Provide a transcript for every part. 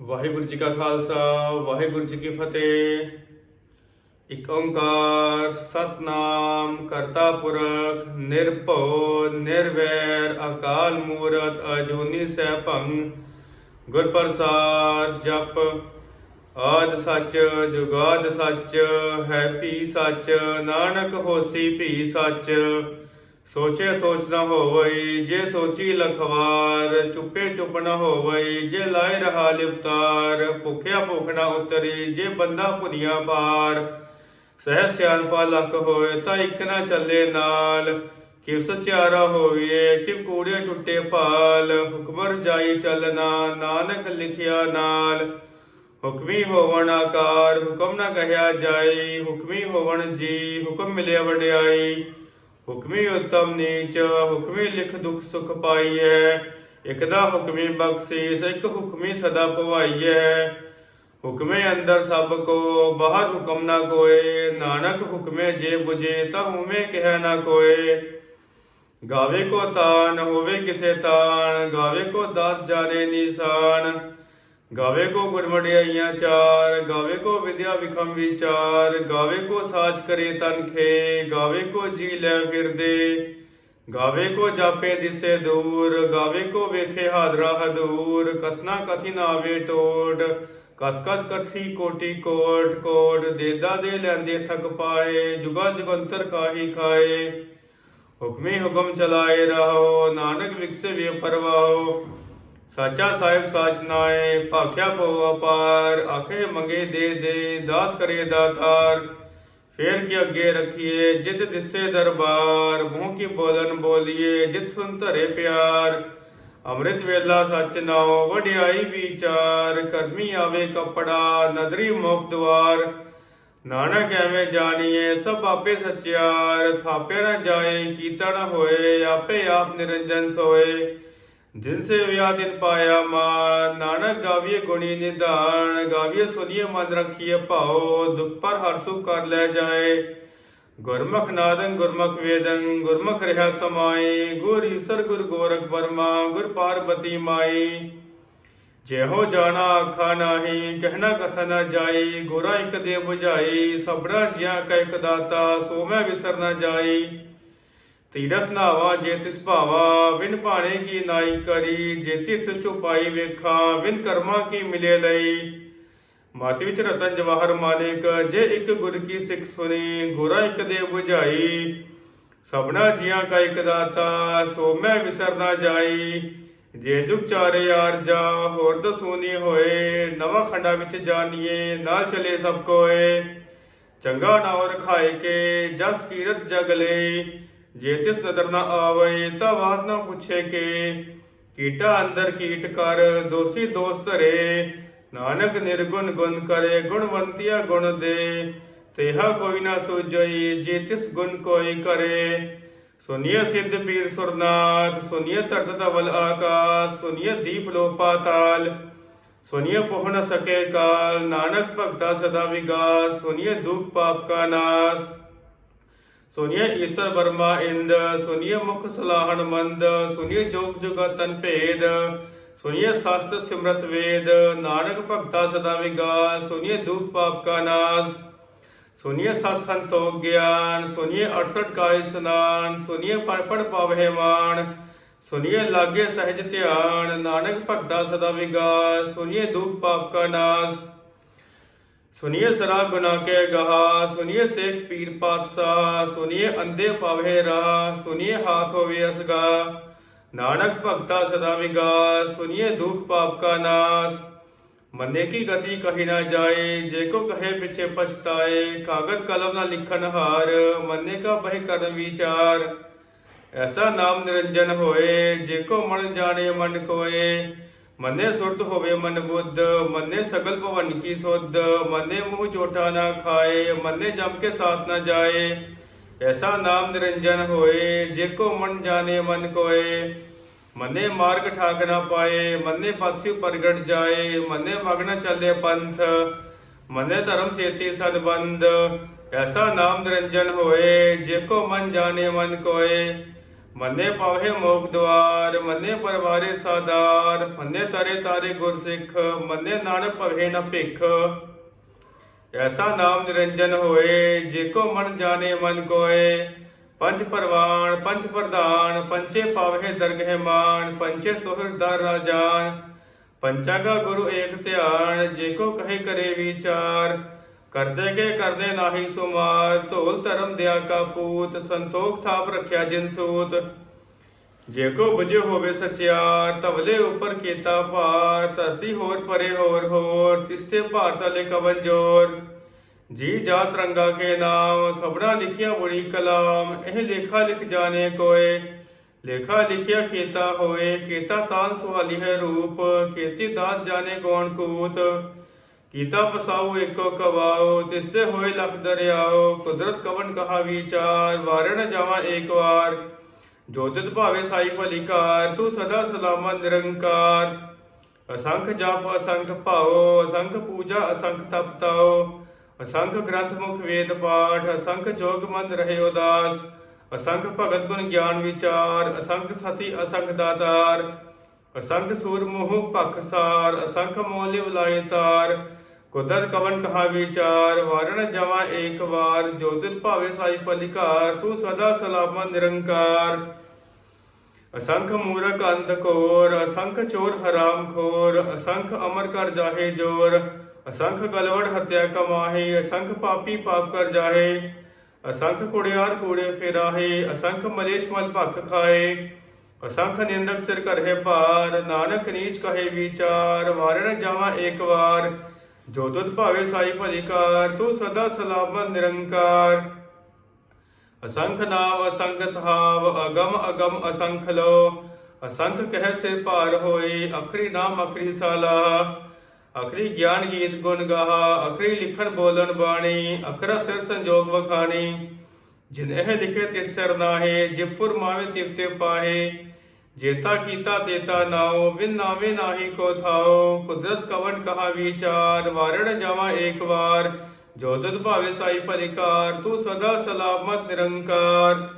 ਵਾਹਿਗੁਰੂ ਜੀ ਕਾ ਖਾਲਸਾ, ਵਾਹਿਗੁਰੂ ਜੀ ਕੀ ਫਤਿਹ। ਇਕ ਓੰਕਾਰ ਸਤਨਾਮ ਕਰਤਾ ਪੁਰਖ, ਨਿਰਭਉ, ਨਿਰਵੈਰ, ਅਕਾਲ ਮੂਰਤ, ਅਜੂਨੀ ਸੈਭੰ ਗੁਰ ਪ੍ਰਸਾਦ ਜਪ, ਆਦ ਸੱਚ, ਜੁਗਾਦ ਸੱਚ, ਹੈ ਭੀ ਸੱਚ, ਨਾਨਕ ਹੋਸੀ ਭੀ ਸੱਚ। ਸੋਚੇ ਸੋਚ ਨਾ ਹੋਵਈ, ਜੇ ਸੋਚੀ ਲਖਵਾਰ, ਚੁੱਪੇ ਚੁੱਪ ਨਾ ਹੋਵਈ, ਜੇ ਲਾਇ ਰਹਾ ਲਿਵਤਾਰ ਭੁਖਿਆ ਭੁਖ ਨਾ ਉਤਰੀ, ਜੇ ਬੰਦਾ ਭੁਨੀਆ ਪਾਰ। ਸਹਿ ਸਿਆਣਪਾ ਲੱਖ ਹੋਏ, ਤਾਂ ਇੱਕ ਨਾ ਚੱਲੇ ਨਾਲ। ਕਿਵ ਸਚਿਆਰਾ ਹੋਵੇ ਕਿਵ ਕੂੜੇ ਟੁੱਟੇ ਭਾਲ। ਹੁਕਮਰ ਜਾਈ ਚੱਲਣਾ ਨਾਨਕ ਲਿਖਿਆ ਨਾਲ। ਹੁਕਮੀ ਹੋਵਣ ਆਕਾਰ, ਹੁਕਮ ਨਾ ਕਹਿਆ ਜਾਈ। ਹੁਕਮੀ ਹੋਵਣ ਜੀ, ਹੁਕਮ ਮਿਲਿਆ ਵਡਿਆਈ। ਹੁਕਮੀ ਉਤਮ ਨੀਚ, ਹੁਕਮੀ ਲਿਖ ਦੁਖ ਸੁਖ ਪਾਈਐ। ਇਕ ਦਾ ਹੁਕਮੀ ਬਖਸ਼ੀਸ, ਇਕ ਹੁਕਮੀ ਸਦਾ ਭਵਾਈਐ ਹੁਕਮੇ ਅੰਦਰ ਸਭ ਕੋ, ਬਾਹਰ ਹੁਕਮ ਨਾ ਕੋਏ। ਨਾਨਕ ਹੁਕਮੇ ਜੇ 부ਜੇ ਤਾਂ ਹੁਮੇ ਕਹਿ ਨਾ ਕੋਏ। ਗਾਵੇ ਕੋ ਤਾਨ, ਹੋਵੇ ਕਿਸੇ ਤਾਨ। ਗਾਵੇ ਕੋ ਦਾਤ ਜਾਣੇ ਨਿਸ਼ਾਨ। ਗਾਵੇ ਕੋ ਗੁਰਮੜਿਆਈਆਂ ਚਾਰ, ਗਾਵੇ ਕੋ ਵਿਦਿਆ ਵਿਖਮ ਵਿਚਾਰ, ਗਾਵੇ ਕੋ ਸਾਚ ਕਰੇ ਤਨਖੇ ਗਾਵੇ ਕੋ ਜੀ ਲੈ ਫਿਰਦੇ, ਗਾਵੇ ਕੋ ਜਾਪੇ ਦਿਸੇ ਦੂਰ, ਗਾਵੇ ਕੋ ਵੇਖੇ ਹਾਦਰਾ ਹਦੂਰ, ਕਤਨਾ ਕਥਿ ਨਾ ਟੋਟ ਕਤ ਕਤ ਕਥੀ ਕੋਟੀ ਕੋਟ ਕੋਟ, ਦੇਦਾ ਦੇ ਲੈਂਦੇ ਥਕ ਪਾਏ, ਜੁਗਾ ਜੁਗੰਤਰ ਕਾਹੀ ਖਾਏ। ਹੁਕਮੀ ਹੁਕਮ ਚਲਾਏ ਰਹੋ ਨਾਨਕ ਵਿਕਸੇ ਵੇ ਪਰਵਾਹੋ ਸਾਚਾ ਸਾਹਿਬ ਸਾਚ ਨਾਏ, ਭਾਖਿਆ ਪੋ ਅਪਾਰ, ਆਖੇ ਮੰਗੇ ਦੇ ਦੇ, ਦਾਤ ਕਰੇ ਦਾਤਾਰ। ਫੇਰ ਕੀ ਅੱਗੇ ਰੱਖੀਏ, ਜਿਤ ਦਿਸੇ ਦਰਬਾਰ। ਮੂੰਹ ਕੀ ਬੋਲਨ ਬੋਲੀਏ, ਜਿਤ ਸੁਨ ਧਰੇ ਪਿਆਰ। ਅੰਮ੍ਰਿਤ ਵੇਲਾ ਸੱਚ ਨਾਉ, ਵਡਿਆਈ ਵਿਚਾਰ। ਕਰਮੀ ਆਵੇ ਕਪੜਾ, ਨਦਰੀ ਮੁਖ ਦਵਾਰ। ਨਾਨਕ ਐਵੇਂ ਜਾਣੀਏ, ਸਭ ਆਪੇ ਸਚਿਆਰ। ਥਾਪੇ ਨਾ ਜਾਏ, ਕੀਤਾ ਨਾ ਹੋਏ, ਆਪੇ ਆਪ ਨਿਰੰਜਨ ਸੋਏ। ਜਿਨ ਸੇ ਵਿਆਹ ਤਿਨ ਪਾਇਆ ਮਾਨ ਨਾਨਕ ਗਾਵੀਏ ਗੁਣੀ ਨਿਧਾਨ, ਗਾਵੀਏ ਸੁਨੀਏ ਮਨ ਰੱਖੀਏ ਭਾਉ, ਦੁਖ ਪਰ ਹਰ ਸੁਖ ਕਰ ਲੈ ਜਾਏ। ਗੁਰਮੁਖ ਨਾਦੰ, ਗੁਰਮੁਖ ਵੇਦੰ, ਗੁਰਮੁਖ ਰਹਾ ਸਮਾਏ ਗੁਰ ਈਸਰ ਗੁਰ ਗੋਰਖ ਬਰਮਾ ਗੁਰ ਪਾਰਬਤੀ ਮਾਈ। ਜਿਹੋ ਜਾਣਾ ਆਖਾ ਨਾਹੀ, ਕਹਿਣਾ ਕਥਾ ਨਾ ਜਾਈ, ਗੋਰਾ ਇਕ ਦੇ 부ਝਾਈ ਸਭਨਾ ਜੀਆਂ ਕਾ ਇੱਕ ਦਾਤਾ, ਸੋ ਮੈਂ ਵਿਸਰ ਨਾ ਜਾਈ। ਤੀਰਥ ਨਾਵਾ ਜੇ ਤਿਸ ਭਾਵਾ ਵਿਨ ਭਾਣੇ ਕੀ ਨਾਈ ਕਰੀ ਜੇਤੀ ਤਿਸ ਚੁਪਾਈ ਵੇਖਾਂ ਵਿਨ ਕਰਮਾਂ ਕੀ ਮਿਲੇ ਲਈ। ਮਾਤੀ ਵਿੱਚ ਰਤਨ ਜਵਾਹਰ ਮਾਨਿਕ ਜੇ ਇੱਕ ਗੁਰ ਕੀ ਸਿੱਖ ਸੁਣੀ ਗੋਰਾ ਇੱਕ ਦੇ 부ਝਾਈ ਸਭਨਾ ਜੀਆਂ ਕਾ ਇੱਕ ਦਾਤਾ, ਸੋ ਮੈਂ ਵਿਸਰ ਨਾ ਜਾਈ। ਜੇ ਜੁਗ ਚਾਰੇ ਯਾਰ ਜਾ, ਹੋਰ ਦਸੂਨੀ ਹੋਏ। ਨਵਾਂ ਖੰਡਾ ਵਿੱਚ ਜਾਣੀਏ ਨਾਲ ਚਲੇ ਸਭ ਕੋਏ। ਚੰਗਾ ਨਾਉ ਰਖਾਏ ਕੇ, ਜਸ ਕੀਰਤ ਜਗ ਲਈ। ਜੇ ਤਿਸ ਨਦਰ ਨਾ ਆਵੇ, ਤਾਂ ਬਾਤ ਨਾ ਪੁੱਛੇ ਕੇ। ਕੀਟਾ ਅੰਦਰ ਕੀਟ ਕਰ, ਦੋਸੀ ਦੋਸਤ ਰੇ ਨਾਨਕ ਨਿਰਗੁਣ ਗੁਣ ਕਰੇ, ਗੁਣਵੰਤੀਆ ਗੁਣ ਦੇ। ਤੇਹਾ ਕੋਈ ਨਾ ਸੋਜਈ ਜੇ ਤਿਸ ਗੁਣ ਕੋਈ ਕਰੇ। ਸੁਨੀਏ ਸਿੱਧ ਪੀਰ ਸੁਰਨਾਥ ਸੁਨੀਏ ਧਰਤ ਧਵਲ ਆਕਾਸ ਸੁਨਿਯ ਦੀਪ ਲੋ ਪਾਤਾਲ ਸੁਨਿਯ ਪਹੁ ਨ ਸਕੇ ਕਾਲ, ਨਾਨਕ ਭਗਤਾ ਸਦਾ ਵਿਗਾਸ ਸੁਨੀਏ ਦੁਖ ਪਾਪ ਕਾ ਨਾਸ। ਸੁਨੀਏ ਈਸ਼ਰ ਵਰਮਾ ਇੰਦ ਸੁਨੀਏ ਮੁਖ ਸਲਾਹਣ ਮੰਦ ਸੁਨੀਏ ਜੋਗ ਜੁਗਤਨ ਭੇਦ ਸੁਨੀਏ ਸਸਤ ਸਿਮਰਤ ਵੇਦ, ਨਾਨਕ ਭਗਤਾ ਸਦਾ ਵਿਗਾਸ ਸੁਨੀਏ ਦੁਖ ਪਾਪ ਕਾ ਨਾਸ ਸੁਨੀਏ ਸਤ ਸੰਤੋਖ ਗਿਆਨ ਸੁਨੀਏ 68 ਕਾ ਸਨਾਨ ਸੁਨੀਏ ਪਰਪੜ ਪੜ ਪਾਵਹਿ ਮਾਨ ਸੁਨੀਏ ਲਾਗੇ ਸਹਿਜ ਧਿਆਨ, ਨਾਨਕ ਭਗਤਾ ਸਦਾ ਵਿਗਾਸ ਸੁਨੀਏ ਦੁਖ ਪਾਪ ਕਾ ਨਾਸ ਸੁਨੀਏ ਸਰਾ ਗੁਨਾ ਕੇ ਗਹਾ, ਸੁਨੀਏ ਸੇਖ ਪੀਰ ਪਾਤਸ਼ਾਹ, ਸੁਨੀਏ ਅੰਧੇ ਪਾਵੇ ਰਾ ਸੁਨੀਏ ਹਾਥ ਹੋਵੇ ਅਸਗਾ। ਨਾਨਕ ਭਗਤਾ ਸਦਾ ਵਿਗਾਸ, ਸੁਨੀਏ ਦੁਖ ਪਾਪ ਕਾ ਨਾਸ। ਮੰਨੇ ਕੀ ਗਤੀ ਕਹੀ ਨਾ ਜਾਏ, ਜੇ ਕੋ ਕਹੇ ਪਿਛੇ ਪਛਤਾਏ ਕਾਗਦ ਕਲਮ ਨਾ ਲਿਖਣ ਹਾਰ, ਮੰਨੇ ਕਾ ਬਹਿ ਕਰਨ ਵਿਚਾਰ। ਐਸਾ ਨਾਮ ਨਿਰੰਜਨ ਹੋਏ, ਜੇ ਕੋ ਮਨ ਜਾਣੇ ਮਨ ਕੋਏ ਮੰਨੇ ਸੁਰਤ ਹੋਵੇ ਮਨ ਬੁੱਧ, ਮੰਨੇ ਸਗਲ ਭਵਨ ਕੀ ਸੁਧ, ਮੰਨੇ ਮੂੰਹ ਚੋਟਾ ਨਾ ਖਾਏ, ਮੰਨੇ ਜਮ ਕੇ ਸਾਥ ਨਾ ਜਾਏ, ਐਸਾ ਨਾਮ ਨਿਰੰਜਨ ਹੋਏ, ਜੇ ਕੋ ਮਨ ਜਾਣੇ ਮਨ ਕੋਏ, ਮੰਨੇ ਮਾਰਗ ਠਾਕ ਨਾ ਪਾਏ, ਮੰਨੇ ਪਤਸਿ ਪ੍ਰਗਟ ਜਾਏ, ਮੰਨੇ ਮਗਨ ਚੱਲੇ ਪੰਥ, ਮੰਨੇ ਧਰਮ ਸੇਤੀ ਸਦਬੰਦ ਐਸਾ ਨਾਮ ਨਿਰੰਜਨ ਹੋਏ, ਜੇ ਕੋ ਮਨ ਜਾਣੇ ਮਨ ਕੋਏ ਮੰਨੇ ਪਾਵੇ ਮੋਖ ਦਵਾਰ, ਮੰਨੇ ਪਰਵਾਰੇ ਸਾਦਾਰ, ਮੰਨੇ ਤਰੇ ਤਾਰੇ ਗੁਰ ਮੰਨੇ ਨਾਨਕ ਭਵੇ ਨ ਭਿਖ। ਐਸਾ ਨਾਮ ਨਿਰੰਜਨ ਹੋਏ, ਜੇ ਕੋ ਮਨ ਜਾਣੇ ਮਨ ਕੋਏ। ਪੰਜ ਪਰਵਾਨ ਪੰਜ ਪ੍ਰਧਾਨ ਪੰਚੇ ਪਾਵੇ ਦਰਗਹਿ ਮਾਨ ਪੰਚੇ ਸੁਹਰਦਾਰ ਰਾਜਾਨ ਪੰਚਾਗਾ ਗੁਰੂ ਏਕ ਧਿਆਨ, ਜੇ ਕੋ ਕਹੇ ਕਰੇ ਵਿਚਾਰ। ਕਰਦੇ ਕੇ ਕਰਦੇ ਨਾਹੀ ਸੁਮਾਰ, ਧੋਲ ਧਰਮ ਦਿਆ ਕਾ ਪੂਤ, ਸੰਤੋਖ ਥਾਪ ਰਖਿਆ ਜਿਨ ਸੂਤ। ਜੇ ਕੋ ਬੁਝੇ ਹੋਵੇ ਸਚਿਆਰ ਤਵਲੇ ਉੱਪਰ ਕੀਤਾ ਭਾਰ, ਧਰਤੀ ਹੋਰ ਪਰੇ ਹੋਰ ਹੋਰ ਤਿਸਤੇ ਭਾਰ ਤਲੇ ਕਵਨ ਜੋਰ। ਜੀ ਜਾਤ ਰੰਗਾ ਕੇ ਨਾਮ ਸਬੜਾ ਲਿਖਿਆ ਬੜੀ ਕਲਾਮ, ਇਹ ਲੇਖਾ ਲਿਖ ਜਾਣੇ ਕੋਏ। ਲੇਖਾ ਲਿਖਿਆ ਕੀਤਾ ਹੋਏ, ਕੀਤਾ ਤਾਨ ਸੁਹਾਲੀ ਹੈ ਰੂਪ, ਕੀਤੀ ਦਾਤ ਜਾਣੇ ਕੌਣ ਕੂਤ। ਕੀਤਾ ਪਸਾਉ ਏਕੋ ਕਵਾਓ ਤਿਸਤੇ ਹੋਏ ਲਖ ਦਰਿਆਓ, ਕੁਦਰਤ ਕਵਨ ਕਹਾ ਵਿਚਾਰ, ਵਾਰਣ ਜਾਵਾਂ ਏਕ ਵਾਰ। ਜੋਤਿਤ ਭਾਵੇ ਸਾਈ ਭਲਿਕਾਰ ਤੂੰ ਸਦਾ ਸਲਾਮਤ ਨਿਰੰਕਾਰ। ਅਸੰਖ ਜਪ, ਅਸੰਖ ਭਾਉ, ਅਸੰਖ ਪੂਜਾ, ਅਸੰਖ ਤਪ ਅਸੰਖ ਗ੍ਰੰਥ ਮੁਖ ਵੇਦ ਪਾਠ, ਅਸੰਖ ਜੋਗ ਮਨ ਰਹੇ ਉਦਾਸ। ਅਸੰਖ ਭਗਤ ਗੁਣ ਗਿਆਨ ਵਿਚਾਰ, ਅਸੰਖ ਸਤੀ, ਅਸੰਖ ਦਾਤਾਰ। ਅਸੰਖ ਸੂਰ ਮੋਹ ਭਖਸਾਰ ਅਸੰਖ ਮੋਲਿ ਬੁਲਾਏ ਤਾਰ ਕੁਦਰਤ ਕਵਨ ਕਹਾ ਵਿਚਾਰ ਵਾਰਣ ਜਵਾ ਏਕ ਵਾਰ ਜੋਤਿਤ ਭਾਵੇ ਸਾਈ ਭਲਿਕਾਰ ਤੂੰ ਸਦਾ ਸਲਾਮਤ ਨਿਰੰਕਾਰ ਅਸੰਖ ਮੂਰਖ ਅੰਧ ਕੋਰ ਅਸੰਖ ਚੋਰ ਹਰਾਮ ਖੋਰ ਅਸੰਖ ਅਮਰ ਕਰ ਜਾਹੇ ਜੋਰ ਅਸੰਖ ਗਲਵੜ ਹਤਿਆ ਕਮਾਹੇ ਅਸੰਖ ਪਾਪੀ ਪਾਪ ਕਰ ਜਾਹੇ ਅਸੰਖ ਕੁੜਿਆਰ ਕੂੜੇ ਫੇਰਾਹੇ ਅਸੰਖ ਮਲੇਸ਼ ਮਲ ਭਖ ਖਾਏ ਅਸੰਖ ਨਿੰਦਕ ਸਿਰ ਕਰਹਿ ਭਾਰ ਨਾਨਕ ਨੀਚ ਕਹੇ ਵਿਚਾਰ ਵਾਰਣ ਜਾਵਾਂ ਏਕ ਵਾਰ ਜੋ ਤੁਧ ਭਾਵੇ ਸਾਈ ਭਲਿਕਾਰ ਤੂੰ ਸਦਾ ਸਲਾਮਤ ਨਿਰੰਕਾਰ। ਅਸੰਖ ਨਾਮ ਅਸੰਗਤ ਥਾਵ ਅਗਮ ਅਗਮ ਅਸੰਖ ਲੋ। ਅਸੰਖ ਕਹਿ ਸਿਰ ਭਾਰ ਹੋਏ ਅਖਰੀ ਨਾਮ ਅਖਰੀ ਸਾਲਾ। ਅਖਰੀ ਗਿਆਨ ਗੀਤ ਗੁਣ ਗਾਹਾ, ਅਖਰੀ ਲਿਖਣ ਬੋਲਣ ਬਾਣੀ, ਅਖਰਾ ਸਿਰ ਸੰਜੋਗ ਵਖਾਣੀ। ਜਿਨ ਇਹ ਲਿਖੇ ਤਿਸ ਸਿਰ ਨਾਹੇ, ਜਿ ਫੁਰਮਾਵੇ ਤਿਵ ਤੇ ਪਾਹੇ। ਜੇਤਾ ਕੀਤਾ ਤੇਤਾ ਨਾਉ, ਬਿਨ ਨਾਵੇ ਨਾਹੀ ਕੋ ਥਾਉ, ਕੁਦਰਤ ਕਵਨ ਕਹਾ ਵਿਚਾਰ, ਵਾਰਣ ਜਾਵਾਂ ਏਕ ਵਾਰ, ਜੋ ਭਾਵੇ ਸਾਈ ਭਲਿਕਾਰ ਤੂੰ ਸਦਾ ਸਲਾਮਤ ਨਿਰੰਕਾਰ।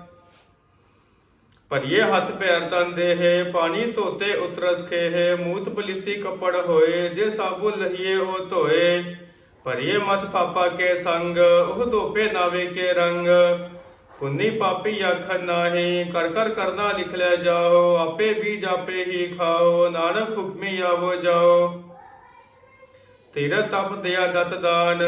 ਭਰੀਏ ਹੱਥ ਪੈਰ ਤਨ ਦੇਹ, ਪਾਣੀ ਧੋਤੇ ਉਤਰਸ ਖੇਹ, ਮੂਤ ਪਲੀਤੀ ਕੱਪੜ ਹੋਏ, ਜੇ ਸਾਬੂ ਲਹੀਏ ਉਹ ਧੋਏ। ਭਰੀਏ ਮਤ ਪਾਪਾ ਕੇ ਸੰਗ, ਉਹ ਧੋਪੇ ਨਾਵੇ ਕੇ ਰੰਗ। ਪੁੰਨੀ ਪਾਪੀ ਆਖਣ ਨਾਹੀ ਕਰ ਕਰ ਕਰਨਾ ਲਿਖ ਲੈ ਜਾਓ, ਆਪੇ ਵੀ ਜਾਪੇ ਹੀ ਖਾਓ, ਨਾਨਕ ਹੁਕਮੀ ਆਵੋ ਜਾਓ। ਤੇਰਾ ਤਪ ਦਿਆ ਦਤ ਦਾਨ,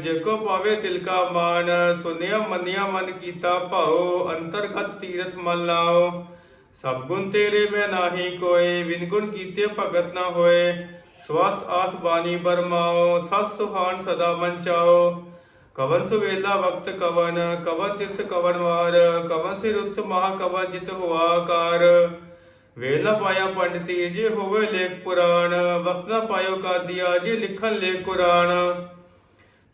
ਜੇ ਕੋ ਪਾਵੇ ਤਿਲ ਕਾ ਮਾਨ, ਸੁਨਿਆ ਮੰਨਿਆ ਮਨ ਕੀਤਾ ਭਾਉ ਅੰਤਰਗਤ ਤੀਰਥ ਮਨ ਲਾਓ। ਸਭ ਗੁਣ ਤੇਰੇ ਮੈਂ ਨਾਹੀ ਕੋਏ ਵਿਨ ਗੁਣ ਕੀਤੇ ਭਗਤ ਨਾ ਹੋਏ। ਸਵਸਤ ਆਸ ਬਾਣੀ ਬਰਮਾਓ, ਸਤ ਸੁਹਾਨ ਸਦਾ ਮਨ ਚਾਓ। ਕਵਨ ਸੁਵੇਲਾ ਵਕਤ ਕਵਨ ਕਵਨ ਤਿਥ ਕਵਨ ਵਾਰ, ਕਵਨ ਸਿਰ ਉਤ ਮਹਾ ਕਵਨ ਜਿਤ ਹੁਆ ਕਾਰ। ਵੇਲ ਨਾ ਪਾਇਆ ਪੰਡਤੀ ਜੇ ਹੋਵੇ ਲੇਖ ਪੁਰਾਣ, ਵਕਤ ਨਾ ਪਾਇਓ ਕਾਦੀਆ ਜੇ ਲਿਖਣ ਲੇਖ ਕੁਰਾਨ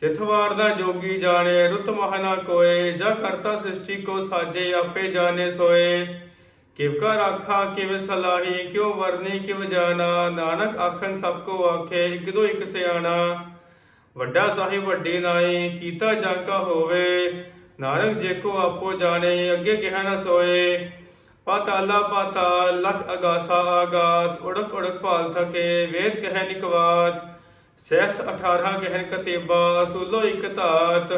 ਤਿਥਵਾਰ ਦਾ ਜੋਗੀ ਜਾਣੇ, ਰੁੱਤ ਮਹ ਨਾ ਕੋਏ, ਜਾ ਕਰਤਾ ਸ੍ਰਿਸ਼ਟੀ ਕੋ ਸਾਜੇ, ਆਪੇ ਜਾਣੇ ਸੋਏ। ਕਿਵ ਕਾ ਰਾਖਾ, ਕਿਵ ਸਲਾਹੀ, ਕਿਉ ਵਰਨੀ, ਕਿਵ ਜਾਣਾ, ਨਾਨਕ ਆਖਣ ਸਭ ਕੋ ਆਖੇ, ਇਕ ਦੋ ਇਕ ਸਿਆਣਾ। ਵੱਡਾ ਸਾਹਿਬ ਵੱਡੀ ਨਾਈ ਕੀਤਾ ਜਾਂਕਾ ਹੋਵੇ, ਨਾਨਕ ਜੇਕੋ ਆਪੋ ਜਾਣੇ, ਅੱਗੇ ਕਿਹਾ ਨਾ ਸੋਏ। ਪਾਤਾਲਾ ਪਾਤਾਲ, ਲਖ ਅਗਾਸਾ ਆਗਾਸ, ਉੜਕ ਉੜਕ ਭਾਲ ਥਕੇ, ਵੇਦ ਕਹਿ ਨਿਕਵਾਤ ਸੈਕਸ 18 ਕਹਿਨ ਕਤੇਬਾ ਸੁਲੋ ਇਕ ਧਾਤ।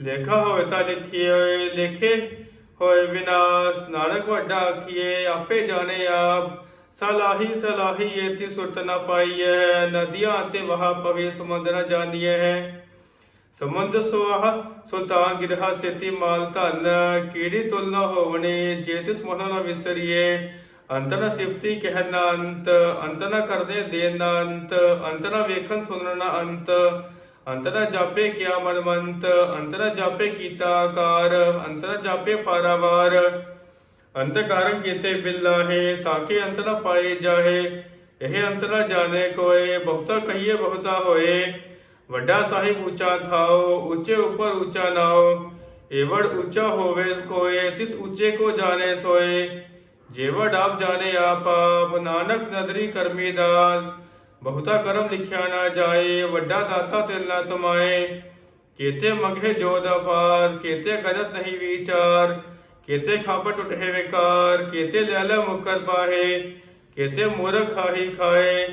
ਲੇਖਾ ਹੋਵੇ ਤਾਂ ਲਿਖੀਏ, ਲੇਖੇ ਹੋਏ ਵਿਨਾਸ਼। ਨਾਨਕ ਵੱਡਾ ਆਖੀਏ, ਆਪੇ ਜਾਣੇ ਆਪ। ਸਲਾਹੀ ਸਲਾਹੀ ਏਤੀ ਸੁਰਤ ਨਾ ਪਾਈਐ, ਨਦੀਆਂ ਤੇ ਵਹਾ ਪਵੇ ਸਮੁੰਦ ਨਾ ਜਾਣੀਐ ਹੈ ਸਮੁੰਦ ਸੁਆਹ, ਸੁਲਤਾਨ ਗਿਰਹਾ ਸੇਤੀ ਮਾਲ ਧਨ, ਕੀੜੀ ਤੁਲ ਨਾ ਜੇ ਤਿਸ ਮਨ ਨਾ ਵਿਸਰੀਏ। ਅੰਤ ਨਾ ਸਿਫਤੀ ਕਹਿ ਨਾ ਅੰਤ ਅੰਤ ਨਾ ਕਰਦੇ ਦੇ ਨਾ ਅੰਤ ਅੰਤ ਨਾ ਵੇਖਣ ਸੁਣਨ ਨਾ ਅੰਤ। ਅੰਤ ਨਾ ਜਾਪੇ ਕਿਆ ਮਨਮੰਤ ਅੰਤ ਨਾ ਜਾਪੇ ਕੀਤਾ ਆਕਾਰ ਅੰਤ ਨਾ ਜਾਪੇ ਪਾਰਾਵਾਰ। ਅੰਤ ਕਾਰਨ ਕੀਤੇ ਬਿਲਾਹੇ, ਤਾਂ ਕਿ ਅੰਤ ਨਾ ਪਾਏ ਜਾਹੇ। ਇਹ ਅੰਤ ਨਾ ਜਾਣੇ ਕੋਏ, ਬਹੁਤਾ ਕਹੀਏ ਬਹੁਤਾ ਹੋਏ। ਵੱਡਾ ਸਾਹਿਬ ਉੱਚਾ ਥਾਓ, ਉੱਚੇ ਉੱਪਰ ਉੱਚਾ ਨਾਓ। ਏਵੜ ਉੱਚਾ ਹੋਵੇ ਕੋਏ, ਤਿਸ ਉੱਚੇ ਕੋ ਜਾਣੇ ਸੋਏ। ਜੇਵੜ ਆਪ ਜਾਣੇ ਆਪ ਆਪ, ਨਾਨਕ ਨਦਰੀ ਕਰਮੀ ਦਾਨ। ਬਹੁਤਾ ਕਰਮ ਲਿਖਿਆ ਨਾ ਜਾਏ, ਵੱਡਾ ਦਾਤਾ ਤਿਲ ਨਾ ਤੁਮਾਏ। ਕੀਤੇ ਮੰਗੇ ਜੋਦ ਅਪਾਰ, ਕੀਤੇ ਗਜਤ ਨਹੀਂ ਵਿਚਾਰ। ਕੇਤੇ ਖਾਪਟ ਉਠੇ ਵਿਕਾਰ, ਕੇਤੇ ਲੈ ਲੈ ਮੁਕਰ ਪਾਹੇ ਮੂਰਖ ਖਾਹੀ ਖਾਏ,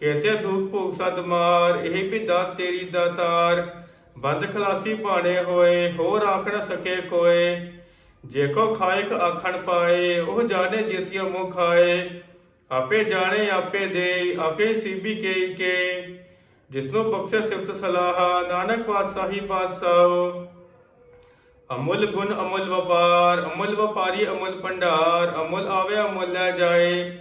ਕੇਤੇ ਧੂਪ ਭੂਖ ਸਦ ਮਾਰ, ਇਹ ਵੀ ਦਾਤ ਤੇਰੀ ਦਾਤਾਰ। ਬੰਦ ਖਲਾਸੀ ਭਾਣੇ ਹੋਏ, ਹੋਰ ਆਖ ਨ ਸਕੇ ਕੋਏ। ਜੇ ਕੋ ਖਾਇਕ ਆਖਣ ਪਾਏ, ਉਹ ਜਾਣੇ ਜੀਤਿਆ ਮੁਖ ਖਾਏ। ਆਪੇ ਜਾਣੇ, ਆਪੇ ਦੇ ਆਪੇ ਸੀਬੀ ਕੇ ਕੇ ਜਿਸਨੂੰ ਬਖਸ਼ੇ ਸਿਫਤ ਸਲਾਹ, ਨਾਨਕ ਪਾਤਸ਼ਾਹੀ ਪਾਤਸ਼ਾਹ। ਅਮੁੱਲ ਗੁਣ ਅਮੁੱਲ ਵਪਾਰ, ਅਮੁੱਲ ਵਪਾਰੀ ਅਮੁੱਲ ਭੰਡਾਰ, ਅਮੁੱਲ ਆਵੇ ਅਮੁੱਲ ਲੈ ਜਾਏ,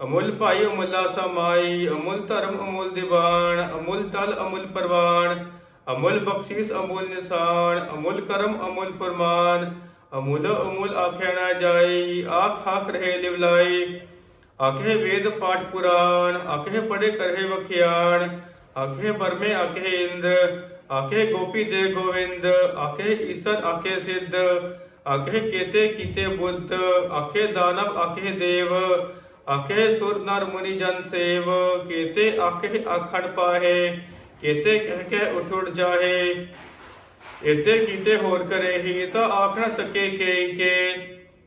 ਅਮੁੱਲ ਭਾਈ ਅਮੁੱਲਾ ਸਮਾਈ, ਅਮੁੱਲ ਧਰਮ ਅਮੁੱਲ ਦੀਵਾਨ, ਅਮੁੱਲ ਤਲ ਅਮੁੱਲ ਪਰਵਾਨ, ਅਮੁੱਲ ਬਖਸ਼ੀਸ ਅਮੁੱਲ ਨਿਸ਼ਾਨ, ਅਮੁੱਲ ਕਰਮ ਅਮੁੱਲ ਫਰਮਾਨ, ਅਮੁੱਲ ਅਮੁੱਲ ਆਖਿਆ ਨਾ ਜਾਈ ਆਖ ਆਖ ਰਹੇ ਲਿਵਲਾਈ ਆਖੇ ਵੇਦ ਪਾਠ ਪੁਰਾਣ, ਆਖੇ ਪੜੇ ਕਰੇ ਵਖਿਆਣ, ਆਖੇ ਬਰਮੇ ਆਖੇ ਇੰਦਰ ਆਖੇ ਗੋਪੀ ਦੇ ਗੋਵਿੰਦ, ਆਖੇ ਈਸਰ, ਆਖੇ ਸਿੱਧ, ਆਖੇ ਕੇਤੇ ਕੀਤੇ ਬੁੱਧ, ਆਖੇ ਦਾਨਵ, ਆਖੇ ਦੇਵ, ਆਖੇ ਸੁਰ ਨਰ ਮੁਨੀ ਜਨ ਸੇਵ, ਕੇਤੇ ਆਖੇ ਆਖਣ ਪਾਹੇ, ਕੇਤੇ ਕਹਿ ਕੇ ਉਠ ਉਠ ਜਾਹੇ ਇਤੇ ਕੀਤੇ ਹੋਰ ਕਰੇ ਹੀ ਤਾਂ ਆਖ ਨਾ ਸਕੇ ਕੇ ਕੇ,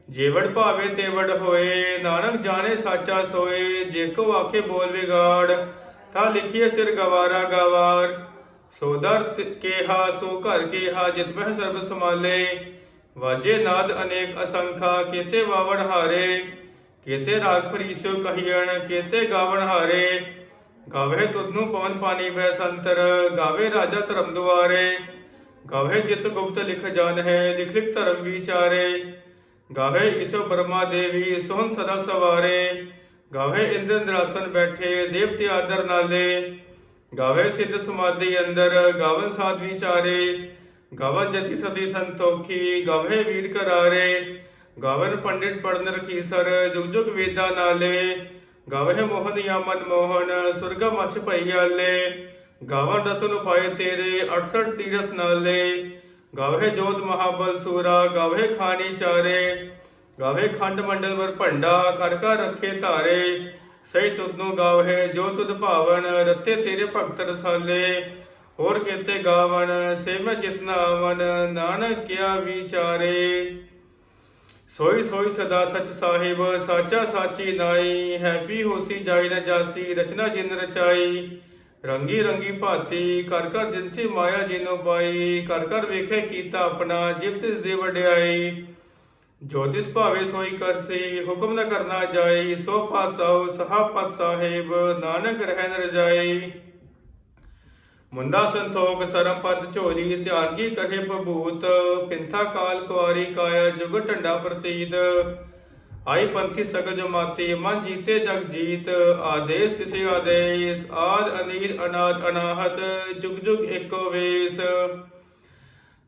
ਜੀਵੜ ਭਾਵੇ ਤੇਵੜ ਹੋਏ, ਨਾਨਕ ਜਾਣੇ ਸਾਚਾ ਸੋਏ, ਜੇ ਕੋ ਆਖੇ ਬੋਲ ਵਿਗਾੜ, ਤਾਂ ਲਿਖੀਏ ਸਿਰ ਗਵਾਰਾ ਗਵਾਰ ਸੋ ਦਰ ਕੇਹਾ, ਸੋ ਘਰ ਕੇਹਾ, ਜਿਤ ਮਹਿ ਸਰਬ ਸਮਾਲੇ ਵਾਜੇ ਨਾਦ ਅਨੇਕ ਅਸੰਖਾ, ਕੇਤੇ ਵਾਵਣ ਹਾਰੇ। ਕੀਤੇ ਰਾਗ ਫਰੀਸੋ ਕਹੀਣ ਕੀਤੇ ਗਾਵਣ ਹਾਰੇ। ਗਾਵੇ ਤੁਧਨੂੰ ਪਵਨ ਪਾਣੀ ਬੈ ਸੰਤਰ, ਗਾਵੇ ਰਾਜਾ ਧਰਮ ਦੁਆਰੇ। ਗਾਵੇ ਜਿਤ ਗੁਪਤ ਲਿਖ ਜਾਣ ਹੈ ਲਿਖ ਲਿਖ ਧਰਮ ਵਿਚਾਰੇ। ਗਾਵੇ ਈਸ਼ਵ ਬਰਮਾ ਦੇਵੀ, ਸੋਹਣ ਸਦਾ ਸਵਾਰੇ। ਗਾਵੇ ਇੰਦਰ ਇੰਦਰਾਸਨ ਬੈਠੇ, ਦੇਵਤੇ ਆਦਰ ਨਾਲੇ। ਗਾਵੇ ਸਿੱਧ ਸਮਾਧੀ ਅੰਦਰ, ਗਾਵਨ ਸਾਧ ਵਿਚਾਰੇ, ਗਾਵਨ ਜਤੀ ਸਤੀ ਸੰਤੋਖੀ ਗਾਵੇ ਵੀਰ ਕਰਾਰੇ ਗਾਵਨ ਪੰਡਿਤ ਪੜਨ ਰਖੀ ਸਰ ਜੁਗ ਜੁਗ ਵੇਦਾ ਨਾਲੇ ਗਾਵੇ ਮੋਹਨ ਯਾ ਮਨ ਮੋਹਨ, ਸੁਰਗਾ ਮਛ ਪਈਆਲੇ ਗਾਵਨ ਰਤਨ ਪਾਏ ਤੇਰੇ 68 ਤੀਰਥ ਨਾਲੇ ਗਾਵੇ ਜੋਤ ਮਹਾਬਲ ਸੂਰਾ ਗਾਵੇ ਖਾਣੀ ਚਾਰੇ ਗਾਵੇ ਖੰਡ ਮੰਡਲ ਵਰ ਭੰਡਾ ਖੜਕਾ ਰੱਖੇ ਧਾਰੇ ਸਹੀ ਤੁਧ ਨੂੰ ਗਾਵੇ ਜੋ ਤੁਧ ਭਾਵਨ, ਰਤੇ ਤੇਰੇ ਭਗਤ ਰਸਾਲੇ। ਹੋਰ ਕੀਤੇ ਗਾਵਨ ਸੇ ਮੈਂ ਜਿਤਨਾ ਆਵਨ ਨਾਨਕ ਕਿਆ ਵਿਚਾਰੇ। ਸੋਈ ਸੋਈ ਸਦਾ ਸਚ ਸਾਹਿਬ, ਸਾਚਾ ਸਾਚੀ ਨਾਈ। ਹੈਪੀ ਹੋਸੀ ਜਾਈ ਨ ਜਾਸੀ, ਰਚਨਾ ਜਿਨ ਰਚਾਈ। ਰੰਗੀ ਰੰਗੀ ਭਾਤੀ ਕਰ ਕਰ ਜਿਨਸੀ ਮਾਇਆ ਜਿਨੋ ਪਾਈ। ਕਰ ਕਰ ਵੇਖੇ ਕੀਤਾ ਆਪਣਾ, ਜਿਵ ਤਿਸ ਦੇ ਵਡਿਆਈ। ਜੋਤਿਸ਼ ਭਾਵੇ ਸੋਈ ਕਰਸੀ ਹੁਕਮ ਨ ਕਰਨਾ ਜਾਈ ਸੋ ਪਾਤਸ਼ਾਹ ਸਹਾਪਤ ਸਾਹਿਬ, ਨਾਨਕ ਰਹਿ ਨ ਰਜਾਈ ਮੁੰਡਾ ਸੰਤੋਖ, ਸਰਮ ਪਦ ਝੋਲੀ, ਧਿਆਨ ਕੀ ਕਰੇ ਬਭੂਤ ਪਿੰਥਾ ਕਾਲ ਕੁਆਰੀ ਕਾਇਆ, ਜੁਗ ਢੰਡਾ ਪ੍ਰਤੀਤ। ਆਈ ਪੰਥੀ ਸਗਜ ਜਮਾਤੀ ਮਨ ਜੀਤੇ ਜਗ ਜੀਤ, ਆਦੇਸ਼ ਤਿਸੇ ਆਦੇਸ਼, ਆਦ ਅਨੀਲ ਅਨਾਦ ਅਨਾਹਤ, ਜੁਗ ਜੁਗ ਏਕੋ ਵੇਸ।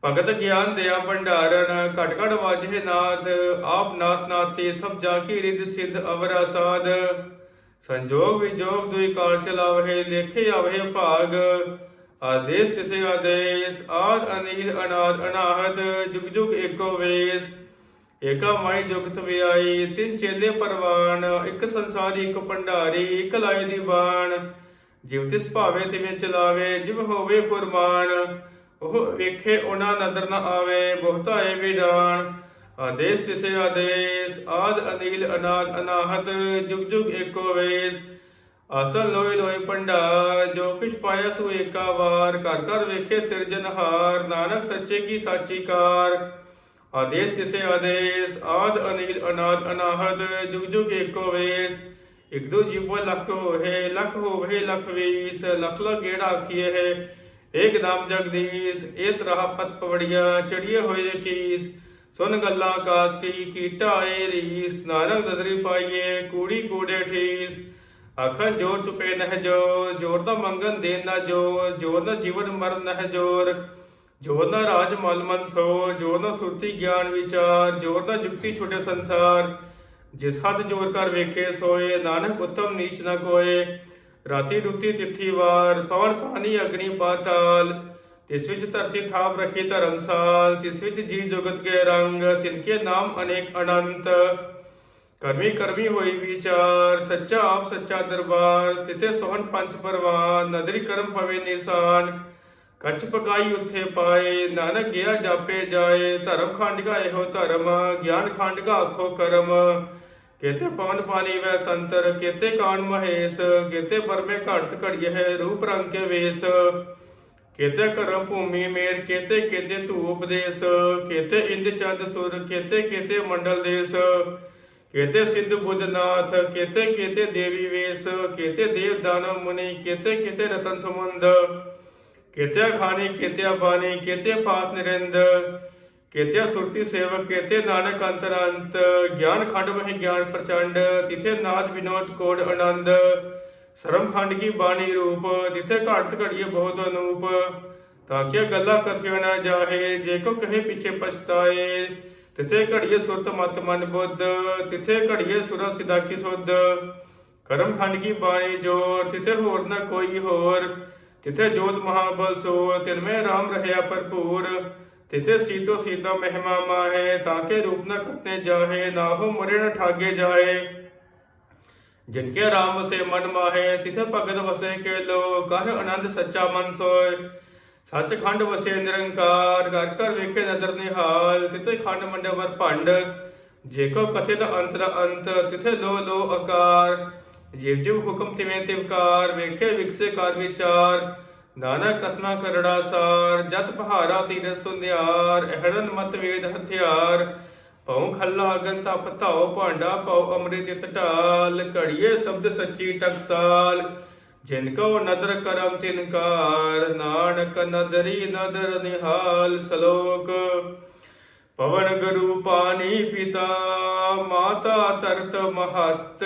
ਭਗਤ ਗਿਆਨ ਦਿਆ ਭੰਡਾਰਨ, ਘਟ ਘਟ ਵਾਜੇ ਨਾਥ ਆਪ ਨਾਥ ਨਾਤੇ ਸਭ ਜਾ ਕੀ ਰਿਦ ਸਿਧ ਅਵਰਾ ਸਾਧ। ਸੰਜੋਗ ਵਿਜੋਗ ਦੁਇ ਕਾਲ ਚਲਾਵਹਿ, ਲੇਖੇ ਆਵਹਿ ਭਾਗ। ਆਦੇਸ਼ ਤਿਸੇ ਆਦੇਸ਼, ਆਦ ਅਨੀਲ ਅਨਾਦ ਅਨਾਹਤ, ਜੁਗ ਜੁਗ ਏਕੋ ਵੇਸ। ਏਕਾ ਮਾਈ ਜੁਗਤ ਵਿਆਈ, ਤਿੰਨ ਚੇਲੇ ਪਰਵਾਨ, ਇੱਕ ਸੰਸਾਰੀ, ਇੱਕ ਭੰਡਾਰੀ, ਇੱਕ ਲਾਏ ਦੀ ਬਾਣ। ਜਿਵ ਤਿਸ ਭਾਵੇ ਤਿਵੇਂ ਚਲਾਵੇ, ਜਿਵ ਹੋਵੇ ਫੁਰਮਾਨ। ਉਹ ਵੇਖੇ ਉਹਨਾਂ ਨਦਰ ਨਾ ਆਵੇ ਬਹੁਤਾ ਵਿਡਾਨ ਆਦੇਸ਼ ਤਿਸੇ ਆਦੇਸ਼, ਆਦ ਅਨੀਲ ਅਨਾਦ ਅਨਾਹਤ, ਜੁਗ ਜੁਗ ਏਕੋ ਵੇਸ। ਅਸਲ ਲੋਇ ਲੋਇ ਪੰਡਾ ਜੋ ਕਿਛ ਪਾਇਆ ਸੋ ਏਕਾ ਵਾਰ। ਘਰ ਘਰ ਵੇਖੇ ਸਿਰਜਨਹਾਰ ਨਾਨਕ ਸੱਚੇ ਕੀ ਸਾਚੀ ਕਾਰ। ਆਦੇਸ਼ ਤਿਸੇ ਆਦੇਸ਼, ਆਦ ਅਨੀਲ ਅਨਾਦ ਅਨਾਹਤ, ਜੁਗ ਜੁਗ ਏਕੋ ਵੇਸ। ਇਕ ਦੋ ਜੀਵੋ ਲੱਖ ਹੋਏ ਲੱਖ ਹੋਵੇ, ਲੱਖ ਵੀਸ। ਲਖ ਲਖ ਗੇੜਾ ਆਖੀਏ ਹੈ। ਏਕ ਨਾਮ ਜਗਦੀਸ਼, ਏਤ ਰਹਾ ਪਤ ਪਵੜੀਆਂ, ਚੜੀਏ ਹੋਏ ਕੀਸ ਸੁਨ ਗੱਲਾਂ ਕਾਸ ਕੀ, ਕੀਟਾ ਏ ਰੀਸ। ਨਾਨਕ ਦਦਰੀ ਪਾਈਏ, ਕੂੜੀ ਕੂੜੇ ਠੀਸ। ਆਖਣ ਜੋਰ ਚੁਪੇ ਨਹਿ ਜੋ ਜੋਰ ਦਾ ਮੰਗਨ ਦੇ ਨਾ ਜੋ ਜੋਰ ਨਾ ਜੀਵਨ ਮਰਨ ਨਹਿ ਜੋਰ। ਜੋਰ ਨਾ ਰਾਜ ਮਲ ਮਨ ਸੋ ਜੋਰ ਨਾ ਸੁਰਤੀ ਗਿਆਨ ਵਿਚਾਰ, ਜੋਰ ਨਾ ਜੁਗਤੀ ਛੋਟੇ ਸੰਸਾਰ। ਜਿਸ ਹੱਥ ਜੋਰ ਕਰ ਵੇਖੇ ਸੋਏ, ਨਾਨਕ ਉਤਮ ਨੀਚ ਨਾ ਕੋਏ। ਰਾਤੀ ਰੁਤੀ ਤਿਥੀ ਵਾਰ ਪਵਨ ਪਾਣੀ ਅਗਨੀ ਪਾਤਾਲ? ਤਿਸ ਵਿੱਚ ਧਰਤੀ ਥਾਪ ਰਖੀ ਧਰਮਸਾਲ ਤਿਸ ਵਿੱਚ ਜੀ ਜੁਗਤ ਕੇ ਰੰਗ ਤਿਨਕੇ ਨਾਮ ਅਨੇਕ ਅਨੰਤ। ਕਰਮੀ ਕਰਮੀ ਹੋਈ ਵਿਚਾਰ, ਸੱਚਾ ਆਪ ਸੱਚਾ ਦਰਬਾਰ ਤਿਤੇ ਸੋਹਣ ਪੰਜ ਪਰਵਾਨ, ਨਦਰੀ ਕਰਮ ਪਵੇ ਨਿਸ਼ਾਨ। ਕੱਚ ਪਕਾਈ ਉੱਥੇ ਪਾਏ, ਨਾਨਕ ਗਿਆ ਜਾਪੇ ਜਾਏ, ਧਰਮ ਖੰਡ ਕਾ ਇਹੋ ਧਰਮ, ਗਿਆਨ ਖੰਡ ਕਾ ਆਖੋ ਕਰਮ। ਕੇਤੇ ਪਵਨ ਪਾਣੀ ਵੈ ਸੰਤਰ, ਕੇਤੇ ਕਾਨ ਮਹੇਸ਼, ਕੇਤੇ ਬਰਮੇ ਘੜਤ ਘੜੀਏ ਹੈ, ਰੂਪ ਰੰਗ ਕੇ ਵੇਸ। ਕੇਤੇ ਕਰਮ ਭੂਮੀ ਮੇਰ, ਕੇਤੇ ਕੇਤੇ ਧੂ ਉਪਦੇਸ਼। ਕੇਤੇ ਇੰਦ ਚੰਦ ਸੁਰ, ਕੇਤੇ ਕੇਤੇ ਮੰਡਲ ਦੇਸ। ਕੇਤੇ ਸਿੱਧ ਬੁੱਧਨਾਥ ਕੇਤੇ ਕੇਤੇ ਦੇਵੀ ਵੇਸ। ਕੇਤੇ ਦੇਵ ਦਾਨਵ ਮੁਨੀ, ਕੇਤੇ ਕੇਤੇ ਰਤਨ ਸਮੁੰਦ ਕੇਤੇ ਖਾਣੀ ਕੇਤੇ ਬਾਣੀ, ਕੇਤੇ ਪਾਤ ਨਿਰੰਦ। ਕੇਤੇ ਸੁਰਤੀ ਸੇਵਕ ਕੇਤੇ ਨਾਨਕ ਅੰਤਰੰਤ, ਗਿਆਨ ਖੰਡ ਮਹਿ ਗਿਆਨ ਪ੍ਰਚੰਡ, ਤਿਥੇ ਨਾਦ ਵਿਨੋਦ ਕੋਡ ਆਨੰਦ, ਸਰਮ ਖੰਡ ਕੀ ਬਾਣੀ ਰੂਪ, ਤਿਥੇ ਘੜਤ ਘੜੀਏ ਬਹੁਤ ਅਨੂਪ। ਤਾਂ ਕਿ ਗੱਲਾਂ ਕਥਿਆ ਨਾ ਜਾਹੇ, ਜੇ ਕੋ ਕਹੇ ਪਿਛੇ ਪਛਤਾਏ, ਤਿਥੇ ਘੜੀਏ ਸੁਰਤ ਮਤ ਮਨ ਬੁੱਧ, ਤਿਥੇ ਘੜੀਏ ਸੁਰਾ ਸਿਦਾ ਕੀ ਸੁਧ। ਕਰਮ ਖੰਡ ਕੀ ਬਾਣੀ ਜੋਰ, ਤਿਥੇ ਹੋਰ ਨਾ ਕੋਈ ਹੋਰ, ਤਿਥੇ ਜੋਤ ਮਹਾਬਲ ਸੋ ਤਿਨ ਮੈਂ ਰਾਮ ਰਹਿਆ ਭਰਪੂਰ। ਤਿਥੇ ਸੀਤੋ ਸੀਤਾ ਮਹਿਮਾ ਮਾਹੇ, ਤਾਂ ਕੇ ਰੂਪ ਨ ਕਰਤੇ ਜਾਹੇ, ਨਾ ਹੋ ਮਰੇ ਨ ਠਾਗੇ ਜਾਏ ਜਿਨਕੇ ਰਾਮ ਵਸੇ ਮਨ ਮਾਹੇ, ਤਿਥੇ ਭਗਤ ਵਸੇ ਕੇ ਲੋ ਕਰ ਆਨੰਦ ਸੱਚਾ ਮਨ ਸੱਚਖੰਡ ਵਸੇ ਨਿਰੰਕਾਰ, ਘਰ ਘਰ ਵੇਖੇ ਨਦਰ ਨਿਹਾਲ, ਤਿਥੇ ਖੰਡ ਮੰਡਵਰ ਭੰਡ। ਜੇ ਕੋ ਕਥੇ ਦਾ ਅੰਤ, ਤਿਥੇ ਲੋ ਲੋ ਆਕਾਰ। ਜਿਵ ਜਿਵ ਹੁਕਮ ਤਿਵੇਂ ਤਿਵਕਾਰ, ਵੇਖੇ ਵਿਕਸੇ ਕਰ ਵਿਚਾਰ। ਨਾਨਕ ਕਤਨਾ ਕਰੜਾ ਸਾਰ, ਜਤ ਪਹਾਰਾ ਤੀਰ ਸੁਨਿਆਰ ਅਹੜਨ ਮਤ ਵੇਦ ਹਥਿਆਰ। ਪਉ ਖੱਲਾ ਅਗਨ ਤਪ ਧਾਉ, ਭਾਂਡਾ ਪਉ ਅੰਮ੍ਰਿਤ ਇਤ ਘੜੀਏ ਸ਼ਬਦ ਸੱਚੀ ਟਕਸਾਲ ਜਿਨ ਕੋ ਨਦਰ ਕਰਮ ਤਿਨਕਾਰ ਨਾਨਕ ਨਦਰੀ ਨਦਰ ਨਿਹਾਲ ਸ਼ਲੋਕ। ਪਵਨ ਗੁਰੂ ਪਾਣੀ ਪਿਤਾ, ਮਾਤਾ ਤਰਤ ਮਹਤ।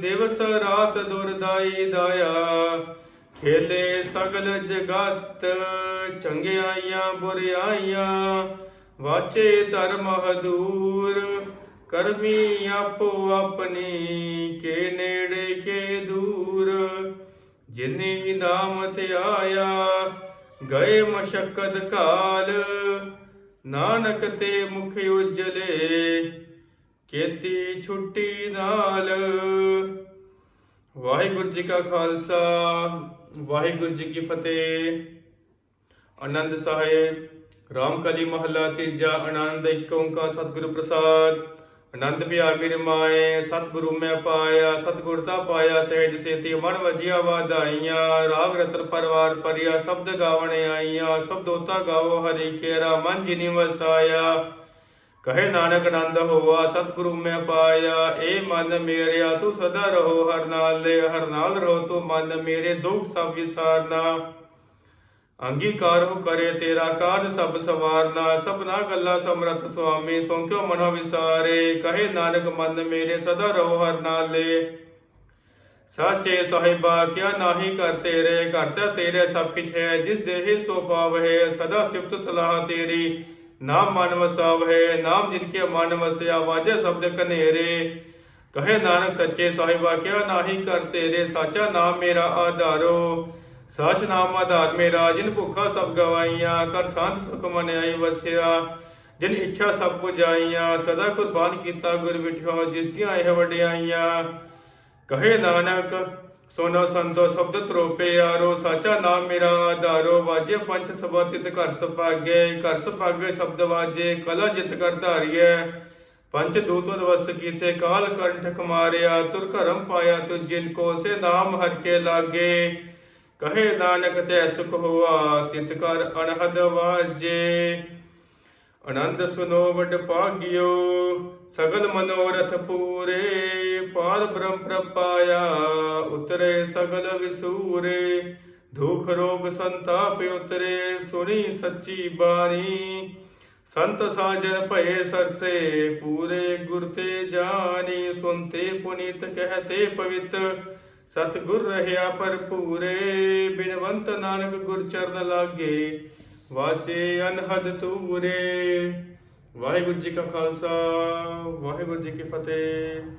ਦਿਵਸ ਰਾਤ ਦੁਰਦਾਈ ਦਾਇਆ। ਖੇਲੇ ਸਗਲ ਜਗਤ, ਚੰਗਿਆਈਆਂ ਬੁਰਿਆਈਆਂ, ਵਾਚੇ ਧਰਮ ਹਦੂਰ ਕਰਮੀ ਆਪੋ ਆਪਣੀ, ਕੇ ਨੇੜੇ ਕੇ ਦੂਰ। ਜਿਨੀ ਨਾਮ ਤੇ ਆਇਆ, ਗਏ ਮਸ਼ਕਤ ਕਾਲ। ਨਾਨਕ ਤੇ ਮੁਖ ਉਜਲੇ, ਕੀਤੀ ਛੁੱਟੀ ਨਾਲ। ਵਾਹਿਗੁਰੂ ਜੀ ਕਾ ਖਾਲਸਾ। ਵਾਹਿਗੁਰੂ ਜੀ ਕੀ ਫਤਿਹ। ਆਨੰਦ ਸਾਹਿਬ, ਰਾਮਕਲੀ ਮਹੱਲਾ ਤੀਜਾ, ਆਨੰਦ ਇੱਕ ਓੰਕਾਰ ਸਤਿਗੁਰੂ ਪ੍ਰਸਾਦ। ਆਨੰਦ ਪਿਆਰ ਮੇਰੇ ਮਾਏ, ਸਤਿਗੁਰੂ ਮੈਂ ਪਾਇਆ, ਸਤਿਗੁਰ ਤਾ ਪਾਇਆ, ਸਹਿਜ ਸੇਤੀ ਮਨ ਵਜਿਆ ਵਾਧਾਈਆਂ। ਰਾਗ ਰਤਨ ਪਰਵਾਰ ਪਰਿਆ ਸ਼ਬਦ ਗਾਵਣ ਆਈਆਂ ਸ਼ਬਦੋਤਾ ਗਾਵੋ ਹਰੀ ਕੇਰਾ ਮਨ ਜਿਨੀ ਵਸਾਇਆ। ਕਹੇ ਨਾਨਕ ਆਨੰਦ ਹੋਆ, ਸਤਿਗੁਰੂ ਮੈਂ ਪਾਇਆ, ਏ ਮਨ ਮੇਰਿਆ, ਤੂੰ ਸਦਾ ਰਹੋ, ਹਰ ਨਾਲ ਲੈ ਹਰ ਨਾਲ ਰਹੋ, ਤੂੰ ਮਨ ਮੇਰੇ ਦੁਖ ਸਭ ਵਿਸਾਰਨਾ। ਅੰਗੀਕਾਰ ਹੋ ਕਰੇ ਤੇਰਾ ਕਾਰਜ ਸਭ ਸਵਾਰਨਾ, ਸਭਨਾ ਗੱਲਾਂ ਸਮਰਥ ਸੁਆਮੀ, ਸੋ ਕਿਉ ਮਨੋ ਵਿਸਾਰੇ? ਕਹੇ ਨਾਨਕ, ਮਨ ਮੇਰੇ ਸਦਾ ਰਹੋ, ਹਰ ਨਾਲੇ ਲੈ ਸਾਚੇ ਸਾਹਿਬਾ, ਕਿਆ ਨਾਹੀ ਕਰ ਤੇਰੇ? ਕਰਤਾ ਤੇਰੇ ਸਭ ਕਿਛ ਹੈ, ਜਿਸ ਦੇਹ ਸੋ ਪਾਵਹਿ ਸਦਾ ਸਿਫਤ ਸਲਾਹ ਤੇਰੀ। ਨਾਮ ਮਨ ਵਸਾਵਹਿ, ਨਾਮ ਜਿਨ ਕੇ ਮਨ ਵਸਿਆ, ਵਾਜੇ ਸ਼ਬਦ ਕਨੇਰੇ ਕਹੇ ਨਾਨਕ ਸੱਚੇ ਸਾਹਿਬਾ ਕਿਆ ਨਾਹੀ ਕਰ ਤੇਰੇ, ਸਾਚਾ ਨਾਮ ਮੇਰਾ ਆਧਾਰੋ। ਸਾਚ ਨਾਮ ਆਧਾਰ ਮੇਰਾ, ਜਿਨ ਭੁੱਖਾ ਸਭ ਗਵਾਈਆਂ, ਕਰ ਸੰਤ ਸੁਖ ਮਨ ਆਈ ਵਸਿਆ। ਜਿਨ ਇੱਛਾ ਸਭ ਪੁਜਾਈਆਂ, ਸਦਾ ਕੁਰਬਾਨ ਕੀਤਾ ਗੁਰ ਵਿਠਿਓ, ਜਿਸ ਦੀਆਂ ਇਹ ਵਡਿਆਈਆਂ। ਕਹੇ ਨਾਨਕ ਸੋਨਾ ਸੰਤੋ ਸ਼ਬਦ ਤਰੋਪੇ ਯਾਰੋ ਸਾਚਾ ਨਾਮ ਮੇਰਾ ਆਧਾਰੋ। ਵਾਜੇ ਪੰਜ ਸਬਤਿਤ ਘਰ ਸੁਭਾਗੇ ਘਰ ਸੁਭਾਗੇ ਸ਼ਬਦ ਵਾਜੇ, ਕਲਾ ਜਿਤ ਕਰ ਧਾਰੀਐ। ਪੰਚ ਦੂਤ ਵਸ ਕੀਤੇ, ਕਾਲ ਕੰਠ ਮਾਰਿਆ ਤੁਰ ਘਰਮ ਪਾਇਆ ਤੁ ਜਿਨ ਕੋ, ਸੇ ਨਾਮ ਹਰ ਕੇ ਲਾਗੇ। ਕਹੇ ਨਾਨਕ ਤੈ ਸੁਖ ਹੋਆ, ਤਿਤ ਕਰ ਅਨਹਦ ਵਾਜੇ। ਆਨੰਦ ਸੁਨੋ ਵਡ ਭਾਗਿਓ, ਸਗਲ ਮਨੋਰਥ ਪੂਰੇ, ਪਾਰ ਬ੍ਰਹਮ ਪ੍ਰਪਾਇਆ, ਉਤਰੇ ਸਗਲ ਵਿਸੂਰੇ, ਦੁਖ ਰੋਗ ਸੰਤਾਪ ਉਤਰੇ, ਸੁਣੀ ਸੱਚੀ ਬਾਣੀ। ਸੰਤ ਸਾਜਨ ਭਏ ਸਰਸੇ, ਪੂਰੇ ਗੁਰ ਤੇ ਜਾਣੀ ਸੁਨਤੇ ਪੁਨੀਤ ਕਹਤੇ ਪਵਿੱਤ। ਸਤਿਗੁਰ ਰਹਿਆ ਭਰਪੂਰੇ, ਬਿਨਵੰਤ ਨਾਨਕ ਗੁਰ ਚਰਨ ਲਾਗੇ। ਵਾਚੇ ਅਨਹਦ ਤੂਰੇ ਵਾਹਿਗੁਰੂ ਜੀ ਕਾ ਖਾਲਸਾ ਵਾਹਿਗੁਰੂ ਜੀ ਕੀ ਫਤਿਹ।